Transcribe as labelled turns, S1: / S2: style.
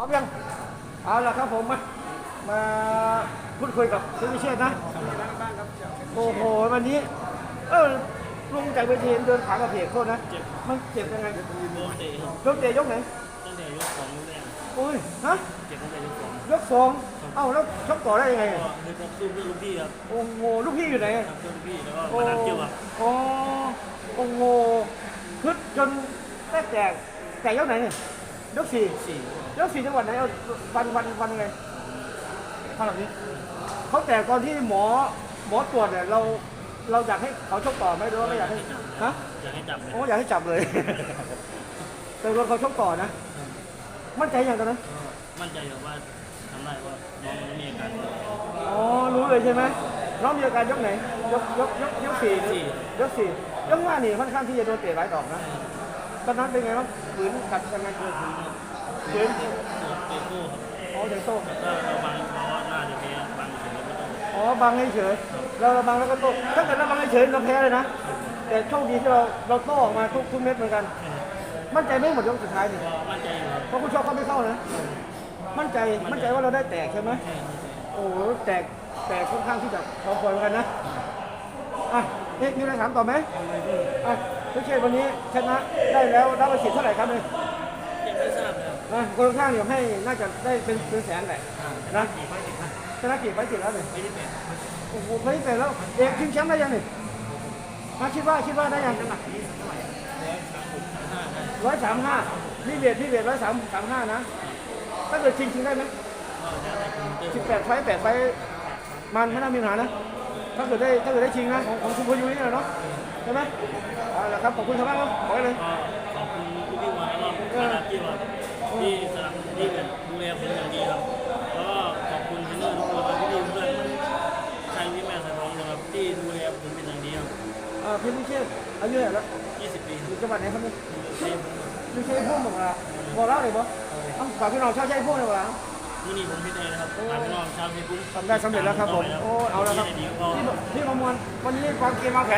S1: พร้อมยัง เอาละครับผมมา มาพูดคุยกับคุณวิเชษฐ์นะ โอ้โห วันนี้ เออลุงจากเวทีเดินขากระเพกโทษนะ
S2: เจ็บ
S1: มันเจ็บยังไง
S2: โดนเตะครับ
S1: ยกเตะยกไหน
S2: ตั้งแต่ยกสองยกแรก
S1: โอ้ย ฮะ
S2: เจ็บตั้งแต่ยกสอง
S1: ยกสองเอ้าแล้วชกต่อได้ยังไง
S2: ก็เลยต้องสู้เพื่อลูกพี่ครับ
S1: โอ้โห ลูกพี่อยู่ไหน
S2: ทำเพื่อลูกพี่แล้วก็
S1: โอ้
S2: มานัดเกี่ยวครับ
S1: โอ้โอ้โหคึดจนแตกแตกแตกยกไหนเนี่ย ยกสี่
S2: สี่
S1: ยกสี่จังหวัดไหนเอาวันวันวันยังไงภาพแบบนี้เขาแตกตอนที่หมอหมอตรวจเนี่ยเราเราอยากให้เขาชกต่อไหมหรือว่าไม่อยากให้ฮะ
S2: อยากให้จับเลย
S1: โอ้อยากให้จับเลย แต่รถเขาชกต่อนะ มั่นใจอย่างตอนนั้น
S2: ก็มั่นใจครับว่าทำได้ว่าน้องไม่มีอาการ
S1: อ๋อรู้เลยใช่ไหมน้องมีอาการยกไหนยกยกยกยกสี่หรือยกสี่ยกห้านี่ค่อนข้างที่จะโดนเตะหลายดอกนะ ตอนนั้นเป็นไงบ้างฝืนกัดยังไงฝืนฝืน
S2: เตะโก้ครับ
S1: อ๋อเดี๋ยวโต้
S2: ถ้าเราบังเพราะว่าน่าจะมีบังเฉยแล้วก็ต้อง
S1: อ๋อบังให้เฉยเราเราบังแล้วก็โต้ถ้าเกิดเราบังให้เฉยเราแพ้เลยนะ แต่โชคดีที่เราเราโต้ออกมาทุกทุกเม็ดเหมือนกัน มั่นใจไม่หมดยกสุดท้ายนี่
S2: มั่นใจอยู่ครับ
S1: เพราะคุณชอบเขาไม่เข้านะ มั่นใจมั่นใจว่าเราได้แตกใช่ไหมโอ้โหแตกแตกค่อนข้างที่จะพอควรเหมือนกันนะอะนี่มีอะไรถามต่อไหมอะ ทุกเชษวันนี้ชนะได้แล้วรับประสิทธิ์เท่าไหร่ครับเนี่ย
S2: ยังไม่ทราบเลยครับ
S1: นะคนข้างๆเดี๋ยวให้น่าจะได้เป็นเป็นแสนแหละนะ
S2: กี่ไฟติดนะ
S1: ชนะกี่ไฟล์ติดแล้วเนี่ย
S2: ไฟที่แปด
S1: โอ้โหไฟล์ที่แปดแล้วเอกชิงแชมป์ได้ยังเนี่ยมาคิดว่าคิดว่าได้ยัง
S2: น้ำหนักนี้เท่าไหร่ร้อยสามหกสามห้าได้
S1: ร้อยสามห้าพี่เบียดพี่เบียดร้อยสามสามห้านะถ้าเกิดชิงชิงได้ไหม
S2: ก็จะได้คุณเตอร์
S1: สิบแปดไฟล์แปดไฟล์มันไม่น่ามีปัญหานะ ถ้าเกิดได้ถ้าเกิดได้ชิงนะของของคุณพยุนี่แหละเนาะใช่ไหมเอาละครับขอบคุณครับมากครับขอให้เลย
S2: ก็ขอบคุณลูกพี่มาแล้วก็มานัดเกี่ยวครับที่สนับสนุนที่ดูแลผมอย่างดีครับแล้วก็ขอบคุณเทรนเนอร์ทุกคนที่ดีเพื่อนใช่ที่แม่สายทองนะครับที่ดูแลผมเป็นอย่างดีครับ
S1: อ่าพี่พิเชษอายุเท่าไหร่แล้ว
S2: 20 ปี
S1: อยู่จังหวัดไหนครับเนี่ย
S2: เต็ม
S1: อยู่ชัยภูมิบอกว่าบอกเล่าเลยบ่ต้องฝากพี่น้องชาวชัยภูมิเลยบอก ว่า
S2: ที่นี่ผมพี่เตยนะครับทางพี่น้องชาวเชียงปุ้ง
S1: ทำได้สำเร็จแล้วครับผม โอ้ เอาแล้วครับ
S2: ที่ดีก็
S1: พี่พี่ประมวลวันนี้วางเกมวางแผน